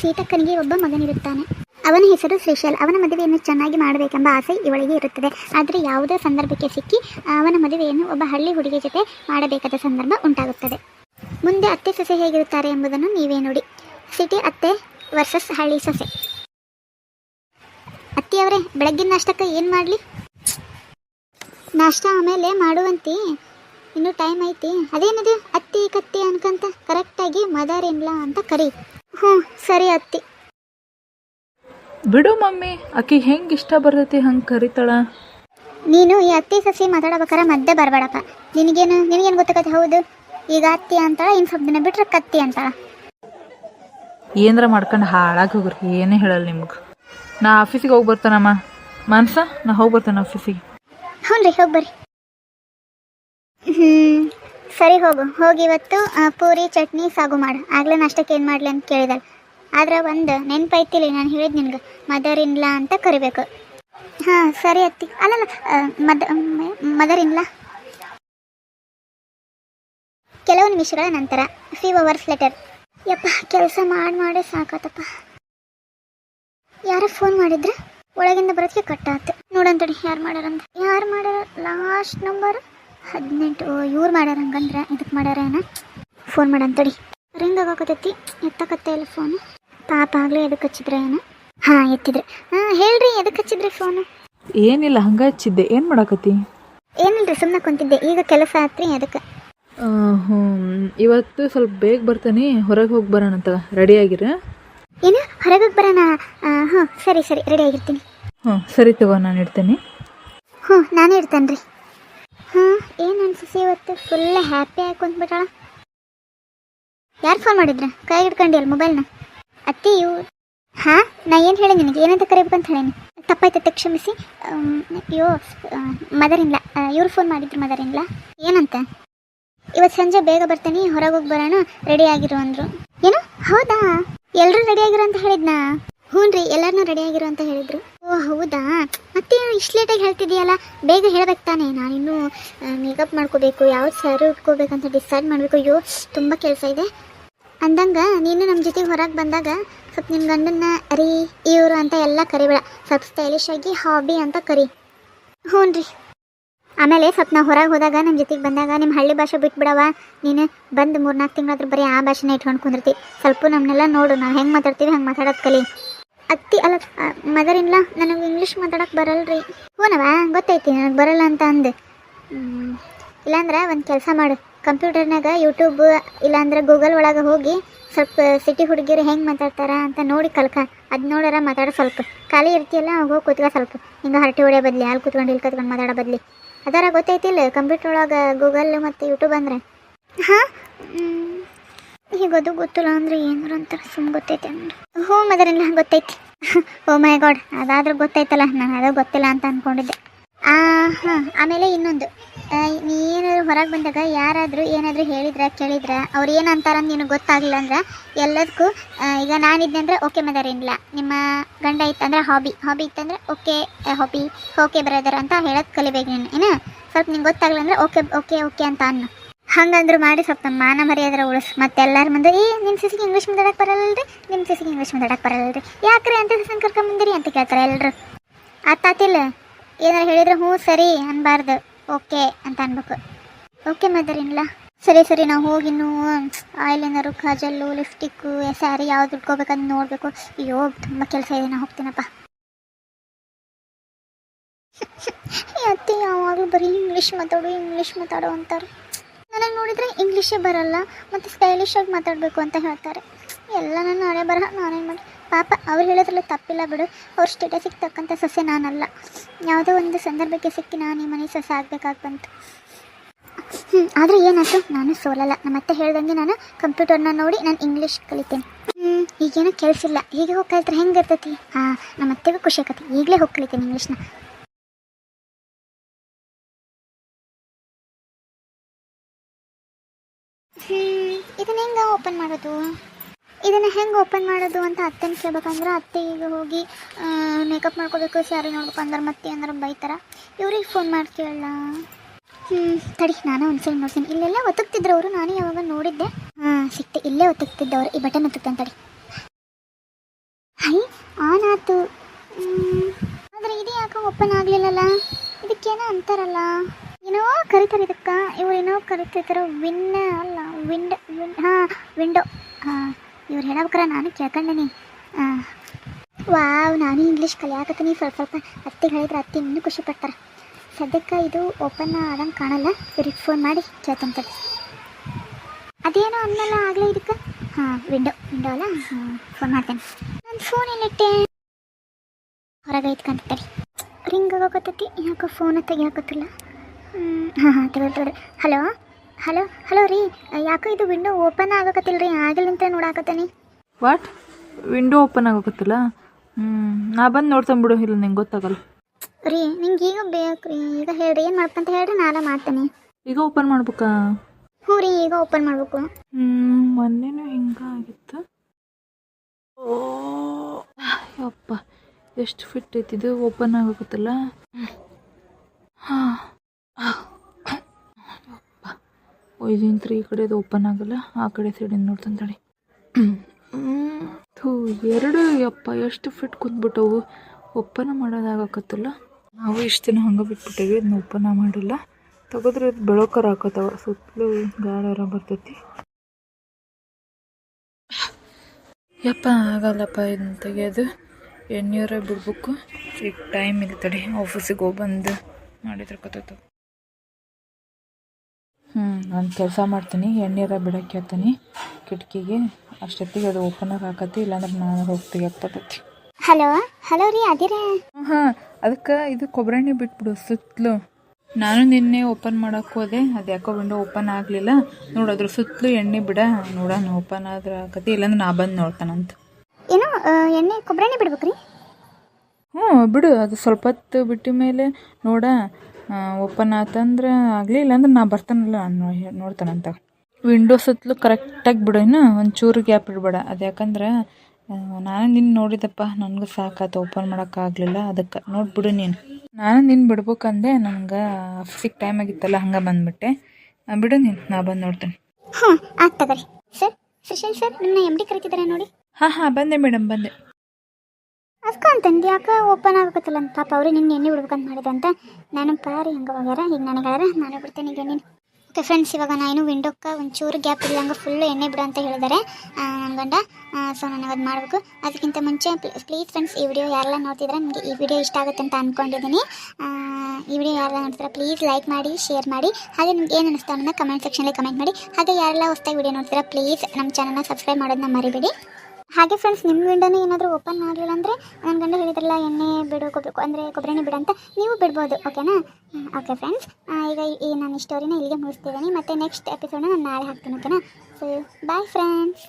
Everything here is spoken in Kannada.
ಸೀತಕ್ಕನಿಗೆ ಒಬ್ಬ ಮಗನಿರುತ್ತಾನೆ. ಅವನ ಹೆಸರು ಶ್ರೀಶಲ್ ಅವನ ಮದುವೆಯನ್ನು ಚೆನ್ನಾಗಿ ಮಾಡಬೇಕೆಂಬ ಆಸೆ ಇವಳಿಗೆ ಇರುತ್ತದೆ. ಆದರೆ ಯಾವುದೇ ಸಂದರ್ಭಕ್ಕೆ ಸಿಕ್ಕಿ ಅವನ ಮದುವೆಯನ್ನು ಒಬ್ಬ ಹಳ್ಳಿ ಹುಡುಗಿ ಜೊತೆ ಮಾಡಬೇಕಾದ ಸಂದರ್ಭ ಉಂಟಾಗುತ್ತದೆ. ಮುಂದೆ ಅತ್ತೆ ಸೊಸೆ ಹೇಗಿರುತ್ತಾರೆ ಎಂಬುದನ್ನು ನೀವೇ ನೋಡಿ. ಸಿಟಿ ಅತ್ತೆ ವರ್ಸಸ್ ಹಳ್ಳಿ ಸೊಸೆ. ಅತ್ತೆಯವರೇ, ಬೆಳಗ್ಗಿನ ನಾಷ್ಟಕ್ಕೆ ಏನು ಮಾಡಲಿ? ನಾಷ್ಟ ಆಮೇಲೆ ಮಾಡುವಂತಿ. ಇನ್ನು ಟೈಮ್ ಐತಿ. ಅದೇನದು? ಅತ್ತಿ ಕತ್ತಿ ಅನ್ಕಂತ ಕರೆಕ್ಟಾಗಿ ಮದರ್ ಇನ್ಲಾ ಅಂತ ಕರಿ ಹ್ಞೂ ಸರಿ ಅತ್ತಿ. ಬಿಡು ಮಮ್ಮಿ ಅಕ್ಕಿ ಹೆಂಗೆ ಇಷ್ಟ ಬರ್ತೈತಿ ಹಂಗೆ ಕರಿತಾಳ? ನೀನು ಈ ಅತ್ತಿ ಸಸಿ ಮಾತಾಡಬೇಕಾರ ಮದ್ದೆ ಬರಬೇಡಪ್ಪ. ನಿನಗೇನು ನಿನಗೇನು ಗೊತ್ತಾಗತ್ತೆ? ಹೌದು. ಈಗ ಅತ್ತಿ ಅಂತಾಳ ಇನ್ನು ಸ್ವಲ್ಪ ದಿನ ಬಿಟ್ರೆ ಕತ್ತಿ ಅಂತಾಳ. ಏನರ ಮಾಡ್ಕೊಂಡು ಹಾಳಾಗಿ ಹೋಗ್ರಿ ಏನೇ ಹೇಳಲ್ಲ ನಿಮ್ಗೆ. ನಾ ಆಫೀಸಿಗೆ ಹೋಗಿ ಬರ್ತಾನಮ್ಮ. ಮನ್ಸ ನಾ ಹೋಗಿ ಬರ್ತೇನೆ ಆಫೀಸಿಗೆ. ಹ್ಞೂ ರೀ ಹೋಗಿ ಬರ್ರಿ. ಹ್ಞೂ ಸರಿ, ಹೋಗು. ಹೋಗಿ ಇವತ್ತು ಪೂರಿ, ಚಟ್ನಿ, ಸಾಗು ಮಾಡು. ಆಗಲೇ ನಾಷ್ಟಕ್ಕೆ ಏನು ಮಾಡಲಿ ಅಂತ ಕೇಳಿದಳು. ಆದ್ರೆ ಒಂದು ನೆನಪೈತಿಲಿ ನಾನು ಹೇಳಿದ್ ನಿನ್ಗೆ. ಮದರ್ ಅಂತ ಕರಿಬೇಕು. ಹಾಂ, ಸರಿ ಅತ್ತಿ. ಅಲ್ಲಲ್ಲ ಮದ ಮದರ್ ಇನ್ಲಾ ಕೆಲವು ನಿಮಿಷಗಳ ನಂತರ ಫೀವ್ ಅವರ್ಸ್ ಲೆಟರ್ ಯಪ್ಪ, ಕೆಲಸ ಮಾಡಿ ಮಾಡಿ ಸಾಕತ್ತಪ್ಪ ಯಾರ ಫೋನ್ ಮಾಡಿದ್ರೆ? ಒಳಗಿಂದ ಬರೋದಕ್ಕೆ ಕಟ್ಟಾತು ನೋಡಂತಡಿ, ಯಾರು ಮಾಡ್ಯಾರಂತ. ಯಾರು ಮಾಡ್ಯಾರ? ಲಾಸ್ಟ್ ನಂಬರ್ ಹದಿನೆಂಟು ಇವ್ರು ಮಾಡ್ಯಾರ ಹಂಗಂದ್ರೆ ಇದಕ್ಕೆ ಮಾಡ್ಯಾರ ಏನ? ಫೋನ್ ಮಾಡಂತಡಿ ರಿಂಗ್ ಆಗೋಕತ್ತೈತಿ ಎತ್ತಕತ್ತೆ ಇಲ್ಲ ಫೋನ್ ಪಾಪ ಆಗ್ಲೇ ಎದಕ್ಕೆ ಹಚ್ಚಿದ್ರೆ ಏನು? ಹಾಂ ಎತ್ತಿದ್ರೆ. ಹಾಂ ಹೇಳ್ರಿ ಎದಕ್ಕೆ ಹಚ್ಚಿದ್ರಿ ಫೋನು ಏನಿಲ್ಲ ಹಂಗೆ ಹಚ್ಚಿದ್ದೆ. ಏನು ಮಾಡಾಕತ್ತಿ? ಏನಿಲ್ರಿ ಸುಮ್ಮನೆ ಕುಂತಿದ್ದೆ. ಈಗ ಕೆಲಸ ಆತ್ರಿ ಅದಕ್ಕೆ ಹ್ಞೂ ಇವತ್ತು ಸ್ವಲ್ಪ ಬೇಗ ಬರ್ತಾನೆ ಹೊರಗೆ ಹೋಗಿ ಬರೋಣ ಅಂತ. ರೆಡಿ ಆಗಿರ? ಏನು? ಹೊರಗೆ ಬರೋಣ? ಹ್ಞೂ ಸರಿ ಸರಿ ರೆಡಿ ಆಗಿರ್ತೀನಿ. ಹ್ಞೂ ಸರಿ ತಗೋ ನಾನು ಇಡ್ತೇನೆ. ಹ್ಞೂ ನಾನು ಇರ್ತೇನೆ ರೀ ಹಾಂ, ಏನು ಅನ್ಸಿಸಿ ಇವತ್ತು? ಫುಲ್ ಹ್ಯಾಪಿ ಆಗಿ ಕುಂತ್ಬಿಟ್ಟಾಳ. ಯಾರು ಫೋನ್ ಮಾಡಿದ್ರ? ಕೈ ಹಿಡ್ಕೊಂಡಿಯಲ್ಲ ಮೊಬೈಲ್ನ ಅತ್ತಿ ಹಾ, ನಾ ಏನು ಹೇಳಿ ನಿನಗೆ? ಏನಂತ ಕರಿಬೇಕಂತ ಹೇಳೀನಿ. ತಪ್ಪಾಯ್ತತ್ತೆ ಕ್ಷಮಿಸಿ. ಅಯ್ಯೋ ಮದರ್ ಇಲ್ಲ ಇವ್ರು ಫೋನ್ ಮಾಡಿದ್ರು ಮದರ್ ಇಲ್ಲ ಏನಂತ? ಇವತ್ತು ಸಂಜೆ ಬೇಗ ಬರ್ತೀನಿ, ಹೊರಗೆ ಹೋಗಿ ಬರೋಣ ರೆಡಿ ಆಗಿರು ಅಂದರು. ಏನು? ಹೌದಾ? ಎಲ್ಲರೂ ರೆಡಿ ಆಗಿರೋ ಅಂತ ಹೇಳಿದ್ನಾ? ಹ್ಞೂ ರೀ ರೆಡಿ ಆಗಿರೋ ಅಂತ ಹೇಳಿದ್ರು. ಓ, ಹೌದಾ? ಮತ್ತೆ ಇಷ್ಟು ಲೇಟಾಗಿ ಹೇಳ್ತಿದೆಯಲ್ಲ, ಬೇಗ ಹೇಳ್ಬೇಕು ತಾನೇ? ನಾನಿನ್ನೂ ಮೇಕಪ್ ಮಾಡ್ಕೋಬೇಕು, ಯಾವ್ದು ಸ್ಯಾರಿ ಅಂತ ಡಿಸೈಡ್ ಮಾಡಬೇಕು. ಅಯ್ಯೋ, ತುಂಬ ಕೆಲಸ ಇದೆ. ಅಂದಂಗೆ, ನೀನು ನಮ್ಮ ಜೊತೆಗೆ ಹೊರಗೆ ಬಂದಾಗ ಸ್ವಲ್ಪ ನಿಮ್ಮ ಗಂಡನ್ನ ರೀ ಇವರು ಅಂತ ಎಲ್ಲ ಕರಿಬೇಡ. ಸ್ವಲ್ಪ ಸ್ಟೈಲಿಶ್ ಆಗಿ ಹಾಬಿ ಅಂತ ಕರಿ. ಹ್ಞೂ ರೀ ಆಮೇಲೆ ಸ್ವಲ್ಪ ನಾವು ಹೊರಗೆ ಹೋದಾಗ ನಮ್ಮ ಜೊತೆಗೆ ಬಂದಾಗ ನಿಮ್ಮ ಹಳ್ಳಿ ಭಾಷೆ ಬಿಟ್ಬಿಡವ ನೀನು ಬಂದು ಮೂರ್ನಾಲ್ಕು ತಿಂಗಳಾದ್ರೂ ಬರೀ ಆ ಭಾಷೆನ ಇಟ್ಕೊಂಡು ಕುಂದಿರ್ತಿ. ಸ್ವಲ್ಪ ನಮ್ಮನ್ನೆಲ್ಲ ನೋಡು, ನಾವು ಹೆಂಗೆ ಮಾತಾಡ್ತೀವಿ, ಹಂಗೆ ಮಾತಾಡೋದು ಕಲಿ. ಅತ್ತಿ, ಅಲ್ಲ ಮದರ್ ಇಲ್ಲ ನನಗೆ ಇಂಗ್ಲೀಷ್ ಮಾತಾಡೋಕೆ ಬರಲ್ರಿ. ಹ್ಞೂನವ ಗೊತ್ತೈತಿ, ನನಗೆ ಬರಲ್ಲ ಅಂತ ಅಂದೆ. ಇಲ್ಲಾಂದ್ರೆ ಒಂದು ಕೆಲಸ ಮಾಡು. ಕಂಪ್ಯೂಟರ್ನಾಗ ಯೂಟ್ಯೂಬ್ ಇಲ್ಲಾಂದ್ರೆ ಗೂಗಲ್ ಒಳಗೆ ಹೋಗಿ ಸ್ವಲ್ಪ ಸಿಟಿ ಹುಡುಗಿರು ಹೆಂಗೆ ಮಾತಾಡ್ತಾರ ಅಂತ ನೋಡಿ ಕಲ್ಕ. ಅದು ನೋಡಾರ ಮಾತಾಡೋ ಸ್ವಲ್ಪ. ಖಾಲಿ ಇರ್ತೀಯಲ್ಲ, ಹೋಗಿ ಕೂತ್ಕ ಸ್ವಲ್ಪ. ಹಿಂಗೆ ಹರಟಿ ಹೊಡೆಯೋ ಬದಲಿ ಅಲ್ಲಿ ಕೂತ್ಕೊಂಡು ಇಲ್ಲಿ ಕೂತ್ಕೊಂಡು ಮಾತಾಡೋ ಬದಲಿ. ಅದರ ಗೊತ್ತೈತಿಲ್ಲ ಕಂಪ್ಯೂಟರ್ ಒಳಗೆ ಗೂಗಲ್ ಮತ್ತು ಯೂಟ್ಯೂಬ್ ಅಂದರೆ? ಹಾಂ ಈಗ ಅದು ಗೊತ್ತಿಲ್ಲ ಅಂದ್ರೆ ಏನಾರ ಅಂತ ಸುಮ್ ಗೊತ್ತೈತೆ ಅಂದ್ರೆ. ಹ್ಞೂ ಮದರಿಲ್ಲ ಗೊತ್ತೈತಿ. ಓ ಮೈ ಗಾಡ್ ಅದಾದ್ರೂ ಗೊತ್ತೈತಲ್ಲ ನಾನು ಅದು ಗೊತ್ತಿಲ್ಲ ಅಂತ ಅಂದ್ಕೊಂಡಿದ್ದೆ ಹಾಂ ಆಮೇಲೆ ಇನ್ನೊಂದು. ಆ, ನೀನು ಹೊರಗೆ ಬಂದಾಗ ಯಾರಾದರೂ ಏನಾದರೂ ಹೇಳಿದ್ರೆ ಕೇಳಿದ್ರೆ ಅವ್ರು ಏನು ಅಂತಾರಂತ ನಿನಗೆ ಗೊತ್ತಾಗಲಿಲ್ಲ ಅಂದ್ರೆ ಎಲ್ಲದಕ್ಕೂ ಆ, ಈಗ ನಾನಿದ್ದೆ ಅಂದರೆ ಓಕೆ ಮದರ್ ಇಲ್ಲ ನಿಮ್ಮ ಗಂಡ ಇತ್ತಂದ್ರೆ ಹಾಬಿ ಹಾಬಿ ಇತ್ತಂದ್ರೆ ಓಕೆ ಹಾಬಿ ಓಕೆ ಬ್ರದರ್ ಅಂತ ಹೇಳೋದು ಕಲಿಬೇಕು ನೀನು ಏನು? ಸ್ವಲ್ಪ ನಿಂಗೆ ಗೊತ್ತಾಗ್ಲಿಲ್ಲ ಅಂದ್ರೆ ಓಕೆ ಓಕೆ ಓಕೆ ಅಂತ ಅನ್ನು. ಹಂಗಂದ್ರು ಮಾಡಿ ಸ್ವಲ್ಪ ನಮ್ಮ ಮಾನ ಮರ್ಯಾದ್ರೆ ಉಳಿಸ್. ಮತ್ತೆ ಎಲ್ಲರ ಮುಂದೆ, ಏ ನಿಮ್ಮ ಸಿಸಿಗೆ ಇಂಗ್ಲೀಷ್ ಮಾತಾಡಕ್ಕೆ ಬರಲ್ಲಲ್ರಿ ನಿಮ್ಮ ಸಿಸಿಗೆ ಇಂಗ್ಲೀಷ್ ಮಾತಾಡಕ್ಕೆ ಬರಲ್ಲರಿ ಯಾಕ್ರಿ ಅಂತ ಸಿಸನ್ ಕರ್ಕೊಂಬಂದಿರಿ? ಅಂತ ಕೇಳ್ತಾರೆ ಎಲ್ಲರೂ ಅತ್ತಾತಿಲ್ಲ ಏನಾರು ಹೇಳಿದ್ರೆ ಹ್ಞೂ, ಸರಿ ಅನ್ಬಾರ್ದು. ಓಕೆ ಅಂತ ಅನ್ಬೇಕು. ಓಕೆ ಮದರ್ ಇಲ್ಲ ಸರಿ ಸರಿ, ನಾವು ಹೋಗಿ ನೋನ್ಸ್ ಆಯಿಲ್ ಏನಾರು ಕಾಜಲ್ಲು ಲಿಪ್ಸ್ಟಿಕ್ಕು ಸ್ಯಾರಿ ಯಾವ್ದು ಉಟ್ಕೋಬೇಕಂತ ನೋಡಬೇಕು. ಅಯ್ಯೋ, ತುಂಬ ಕೆಲಸ ಇದೆ, ನಾ ಹೋಗ್ತೀನಪ್ಪ. ಅತ್ತೆ, ಯಾವಾಗಲೂ ಬರೀ ಇಂಗ್ಲೀಷ್ ಮಾತಾಡು ಇಂಗ್ಲೀಷ್ ಮಾತಾಡು ಅಂತಾರೆ. ನನಗೆ ನೋಡಿದರೆ ಇಂಗ್ಲೀಷೇ ಬರಲ್ಲ, ಮತ್ತು ಸ್ಟೈಲಿಶ್ ಆಗಿ ಮಾತಾಡಬೇಕು ಅಂತ ಹೇಳ್ತಾರೆ. ಎಲ್ಲ ನಾನು ಹಣೆ ಬರಹ, ನಾನೇನು ಮಾಡಿ ಪಾಪ ಅವ್ರು ಹೇಳೋದ್ರಲ್ಲಿ ತಪ್ಪಿಲ್ಲ ಬಿಡು. ಅವ್ರ ಸ್ಟೇಟಸಿಗೆ ತಕ್ಕಂಥ ಸೊಸೆ ನಾನಲ್ಲ. ಯಾವುದೋ ಒಂದು ಸಂದರ್ಭಕ್ಕೆ ಸಿಕ್ಕಿ ನಾನು ಈ ಮನೆ ಸೊಸೆ ಆಗಬೇಕಾಗಿ ಬಂತು. ಹ್ಞೂ ಆದರೆ ಏನಾಯ್ತು? ನಾನು ಸೋಲಲ್ಲ. ನಮ್ಮ ಅತ್ತೆ ಹೇಳ್ದಂಗೆ ನಾನು ಕಂಪ್ಯೂಟರ್ನ ನೋಡಿ ನಾನು ಇಂಗ್ಲೀಷ್ ಕಲಿತೇನೆ. ಹ್ಞೂ ಈಗೇನೋ ಕೆಲಸ ಇಲ್ಲ ಹೀಗೆ ಹೋಗಿ ಕಲಿತ್ರೆ ಹೆಂಗೆ ಇರ್ತೈತಿ? ಹಾಂ ನಮ್ಮ ಅತ್ತೆಗೂ ಖುಷಿ ಆಕತಿ. ಈಗಲೇ ಹೋಗಿ ಕಲಿತೇನೆ ಇಂಗ್ಲೀಷ್ನ ಹ್ಞೂ ಇದನ್ನ ಹೆಂಗೆ ಓಪನ್ ಮಾಡೋದು? ಇದನ್ನು ಹೆಂಗೆ ಓಪನ್ ಮಾಡೋದು ಅಂತ ಅತ್ತೆನ ಕೇಳ್ಬೇಕಂದ್ರೆ ಅತ್ತೆ ಈಗ ಹೋಗಿ ಮೇಕಪ್ ಮಾಡ್ಕೋಬೇಕು ಸ್ಯಾರಿ ನೋಡ್ಬೇಕು ಅಂದ್ರೆ ಮತ್ತೆ ಅಂದ್ರೆ ಬೈತಾರ. ಇವ್ರಿಗೆ ಫೋನ್ ಮಾಡಿ ಕೇಳಲ್ಲ ಹ್ಞೂ ತಡಿ, ನಾನು ಒಂದ್ಸಲ ನೋಡ್ತೀನಿ. ಇಲ್ಲೆಲ್ಲ ಒತ್ತಗ್ತಿದ್ರು ಅವರು, ನಾನು ಯಾವಾಗ ನೋಡಿದ್ದೆ. ಹಾಂ, ಸಿಕ್ತೆ, ಇಲ್ಲೇ ಒತ್ತಗ್ತಿದ್ದವ್ರು ಈ ಬಟನ್ ಒತ್ತಗ್ತಾನೆ ಹೈ ಆನ್ ಆತು. ಆದ್ರೆ ಇದು ಯಾಕೆ ಓಪನ್ ಆಗ್ಲಿಲ್ಲಲ್ಲ? ಇದಕ್ಕೇನೋ ಅಂತಾರಲ್ಲ. ಏನೋ ಕರಿತಾರೆ ಇದಕ್ಕೆ. ಇವ್ರು ಏನೋ ಕರಿತಿರ್ತಾರೋ ವಿನ್ ಅಲ್ಲ ವಿಂಡ್ ವಿನ್ ಹಾಂ ವಿಂಡೋ ಹಾಂ, ಇವ್ರು ಹೇಳ್ಬೇಕಾರ, ನಾನು ಕೇಳ್ಕೊಂಡೇನಿ. ಹಾಂ. ವಾವ್, ನಾನು ಇಂಗ್ಲೀಷ್ ಕಲಿಯಾಕತ್ತೀನಿ. ಸ್ವಲ್ಪ ಸ್ವಲ್ಪ ಅತ್ತಿಗೆ ಹೇಳಿದ್ರೆ ಅತ್ತಿ ಇನ್ನೂ ಖುಷಿ ಪಡ್ತಾರೆ. ಸದ್ಯಕ್ಕೆ ಇದು ಓಪನ್ ಆದಂಗೆ ಕಾಣಲ್ಲ. ಇವ್ರಿಗೆ ಫೋನ್ ಮಾಡಿ ಕೇಳ್ತಂತಾರೆ ಅದೇನೋ ಅನ್ನಲ್ಲ ಆಗಲೇ ಇದಕ್ಕೆ. ಹಾಂ ವಿಂಡೋ ವಿಂಡೋ ಅಲ್ಲ? ಫೋನ್ ಮಾಡ್ತೇನೆ. ನನ್ನ ಫೋನ್ ಎಲ್ಲಿಟ್ಟೆ ಹೊರಗೆ ಇಟ್ಕೊಂತಾರೆ ರಿಂಗ್ ಆಗೋಕತ್ತೈತಿ. ಯಾಕೋ ಫೋನ್ ತೆಗಿಯಾಕತ್ತಿಲ್ಲ ಹಾಂ ಹಾಂ ಹಲೋ? ಹಲೋ ಹಲೋ ರೀ ಯಾಕೋ ಇದು ವಿಂಡೋ ಓಪನ್ ಆಗಕತ್ತಿಲ್ಲ ರೀ? ಆಗಲಿಂತ ನೋಡಾಕತ್ತೀನಿ. ವಾಟ್ ವಿಂಡೋ ಓಪನ್ ಆಗೋಕತ್ತಿಲ್ಲ? ಹ್ಞೂ ನಾ ಬಂದು ನೋಡ್ತಾನೆ ಬಿಡು ಇಲ್ಲ ನಿಂಗೆ ಗೊತ್ತಾಗಲ್ಲ. ರೀ ನಿಂಗೆ ಈಗ ಬೇಕು ರೀ. ಈಗ ಹೇಳ್ರಿ ಏನು ಅಂತ ಹೇಳ್ರಿ ನಾಳೆ ಮಾಡ್ತೇನೆ. ಈಗ ಓಪನ್ ಮಾಡ್ಬೇಕಾ? ಹ್ಞೂ ರೀ ಈಗ ಓಪನ್ ಮಾಡಬೇಕು. ಹ್ಞೂ ಮೊನ್ನೆನೂ ಹಿಂಗಾಗಿತ್ತು ಓ ಯಪ್ಪ ಎಷ್ಟು ಫಿಟ್ ಐತಿದು ಓಪನ್ ಆಗೋಕತ್ತಲ್ಲ. ಹಾಂ ಯಪ್ಪ ಒಯ್ದಿಂತ್ರಿ ಈ ಕಡೆದು ಓಪನ್ ಆಗಲ್ಲ? ಆ ಕಡೆ ಸೈಡಿಂದ ನೋಡ್ತಾನೆ ತಡಿ ಥೂ, ಎರಡು, ಯಪ್ಪ, ಎಷ್ಟು ಫಿಟ್ ಕುಂತ್ಬಿಟ್ಟವು. ಓಪನ್ ಮಾಡೋದಾಗಕತ್ತಲ್ಲ. ನಾವು ಇಷ್ಟು ದಿನ ಹಂಗೆ ಬಿಟ್ಬಿಟ್ಟೇವಿ ಇದನ್ನ ಓಪನ್ ಮಾಡಿಲ್ಲ. ತೆಗೆದ್ರೆ ಇದು ಬೆಳಕರ ಹಾಕತ್ತವ, ಸುತ್ತಲೂ ಗಾಳಿಯರ ಬರ್ತೈತಿ. ಯಪ್ಪ, ಆಗಲ್ಲಪ್ಪ ಇದನ್ನ ತೆಗಿಯೋದು. ಎಣ್ಣೆಯವರೇ ಬಿಡ್ಬೇಕು. ಈಗ ಟೈಮ್ ಇಲ್ಲ ತಡಿ ಆಫೀಸಿಗೆ ಹೋಗಿ ಬಂದು ಮಾಡಿದ್ರೆ ಕತ್ತೈತೆ ಹ್ಞೂ ನಾನು ಕೆಲಸ ಮಾಡ್ತೀನಿ ಎಣ್ಣೆಯರ ಬಿಡಕ್ಕೆ ಹೇಳ್ತೀನಿ. ಕಿಟಕಿಗೆ ಅಷ್ಟೊತ್ತಿಗೆ ಅದು ಓಪನಾಗಿ ಹಾಕತ್ತಿ ಇಲ್ಲಾಂದ್ರೆ ನಾನು ಹೋಗಿ ತೆಗಿಯಕ್ಕೆ ಹಲೋ ಹಲೋ ರೀ ಅದಿರೇ? ಹಾಂ ಅದಕ್ಕೆ ಇದು ಕೊಬ್ಬರಿ ಬಿಟ್ಬಿಡು ಸುತ್ತಲೂ ನಾನು ನಿನ್ನೆ ಓಪನ್ ಮಾಡೋಕೆ ಹೋದೆ ಅದು ಯಾಕೋ ವಿಂಡೋ ಓಪನ್ ಆಗಲಿಲ್ಲ. ನೋಡು ಅದ್ರ ಸುತ್ತಲೂ ಎಣ್ಣೆ ಬಿಡ ನೋಡೋಣ ಓಪನ್ ಆದ್ರೆ ಆಗತ್ತೆ ಇಲ್ಲಾಂದ್ರೆ ನಾ ಬಂದು ನೋಡ್ತಾನಂತ ಏನು ಎಣ್ಣೆ ಕೊಬ್ಬರಿ ಎಣ್ಣೆ ಬಿಡ್ಬೇಕು ರೀ ಹ್ಞೂ ಬಿಡು ಅದು ಸ್ವಲ್ಪ ಹೊತ್ತು ಬಿಟ್ಟ ಮೇಲೆ ನೋಡ ಓಪನ್ ಆತಂದ್ರೆ ಆಗಲಿ ಇಲ್ಲಾಂದ್ರೆ ನಾ ಬರ್ತಾನಲ್ಲ ನಾನು ನೋಡ್ತಾನಂತ ವಿಂಡೋ ಸುತ್ತಲೂ ಕರೆಕ್ಟಾಗಿ ಬಿಡು ಇನ್ನು ಒಂಚೂರು ಗ್ಯಾಪ್ ಇಡಬೇಡ. ಅದು ಯಾಕಂದ್ರೆ ನಾನು ನಿನ್ನ ನೋಡಿದಪ್ಪ ನನಗೂ ಸಾಕಾಯ್ತು ಓಪನ್ ಮಾಡೋಕ್ಕಾಗಲಿಲ್ಲ ಅದಕ್ಕೆ. ನೋಡ್ಬಿಡು ನೀನು. ನಾನು ನಿನ್ನ ಬಿಡ್ಬೇಕಂದೆ ನನಗೆ ಆಫೀಸಿಗೆ ಟೈಮ್ ಆಗಿತ್ತಲ್ಲ ಹಂಗೆ ಬಂದ್ಬಿಟ್ಟೆ. ಬಿಡು ನೀನು ನಾ ಬಂದು ನೋಡ್ತೇನೆ. ಹಾಂ ಆಯ್ತು ಸರ್ ಸುಶೀಲ್ ಸರ್ ನಿಮ್ಮನ್ನ ಎಂ ಡಿ ಕರಿತಿದ್ದಾರೆ ನೋಡಿ. ಹಾಂ ಹಾಂ ಬಂದೆ ಮೇಡಮ್ ಬಂದೆ. ಅದಕ್ಕೆ ಅಂತಂದು, ಯಾಕೆ ಓಪನ್ ಆಗ್ಬೇಕಲ್ಲ ಅಂತ. ಪಾಪ ಅವ್ರು ನಿನ್ನ ಎಣ್ಣೆ ಬಿಡ್ಬೇಕಂತ ಮಾಡಿದೆ ಅಂತ ನಾನು ಪಾರಿ ಹಂಗೆ ಹೋಗ್ಯಾರ. ಈಗ ನನಗೆ ಹೇಳ್ಯಾರ ನಾನು ಬಿಡ್ತೇನೆ ಈಗ ಎಣ್ಣೆ ಓಕೆ ಫ್ರೆಂಡ್ಸ್ ಇವಾಗ ನಾನು ವಿಂಡೋಕ್ಕೆ ಒಂಚೂರು ಗ್ಯಾಪ್ ಇಲ್ಲಂಗೆ ಫುಲ್ಲು ಎಣ್ಣೆ ಬಿಡು ಅಂತ ಹೇಳಿದ್ದಾರೆ ನನ್ನ ಗಂಡ ಸೊ ನನಗೆ ಅದು ಮಾಡಬೇಕು. ಅದಕ್ಕಿಂತ ಮುಂಚೆ ಪ್ಲೀಸ್ ಫ್ರೆಂಡ್ಸ್ ಈ ವಿಡಿಯೋ ಯಾರೆಲ್ಲ ನೋಡ್ತಿದ್ರೆ ನಿಮಗೆ ಈ ವಿಡಿಯೋ ಇಷ್ಟ ಆಗುತ್ತೆ ಅಂತ ಅಂದ್ಕೊಂಡಿದ್ದೀನಿ ಈ ವಿಡಿಯೋ ಯಾರೆಲ್ಲ ನೋಡ್ತೀರಾ ಪ್ಲೀಸ್ ಲೈಕ್ ಮಾಡಿ ಶೇರ್ ಮಾಡಿ. ಹಾಗೆ ನಿಮ್ಗೆ ಏನು ಅನಿಸ್ತಾ ಅನ್ನೋದನ್ನ ಕಮೆಂಟ್ ಸೆಕ್ಷನಲ್ಲಿ ಕಮೆಂಟ್ ಮಾಡಿ. ಹಾಗೆ ಯಾರೆಲ್ಲ ಹೊಸ್ದಾಗಿ ವಿಡಿಯೋ ನೋಡ್ತೀರಾ ಪ್ಲೀಸ್ ನಮ್ಮ ಚಾನಲ್ನ ಸಬ್ಸ್ಕ್ರೈಬ್ ಮಾಡೋದನ್ನ ಮರಿಬೇಡಿ. ಹಾಗೆ ಫ್ರೆಂಡ್ಸ್ ನಿಮ್ಮ ವಿಂಡೋನೇ ಏನಾದರೂ ಓಪನ್ ಆಗಲಿಲ್ಲ ಅಂದರೆ ನನ್ನ ಗಂಡ ಹೇಳಿದ್ರಲ್ಲ, ಎಣ್ಣೆ ಬಿಡು ಕೊಬ್ಬರಿ ಅಂದರೆ ಕೊಬ್ಬರಿ ಎಣ್ಣೆ ಬಿಡು ಅಂತ, ನೀವು ಬಿಡ್ಬೋದು ಓಕೆನಾ ಓಕೆ ಫ್ರೆಂಡ್ಸ್ ಈಗ ಈ- ನಾನು ಸ್ಟೋರಿನ ಇಲ್ಲಿಗೆ ಮುಗಿಸ್ತಿದ್ದೀನಿ. ಮತ್ತು ನೆಕ್ಸ್ಟ್ ಎಪಿಸೋಡ್ನ ನಾನು ನಾಳೆ ಹಾಕ್ತೀನಿ ಓಕೆನಾ ಸೊ ಬಾಯ್ ಫ್ರೆಂಡ್ಸ್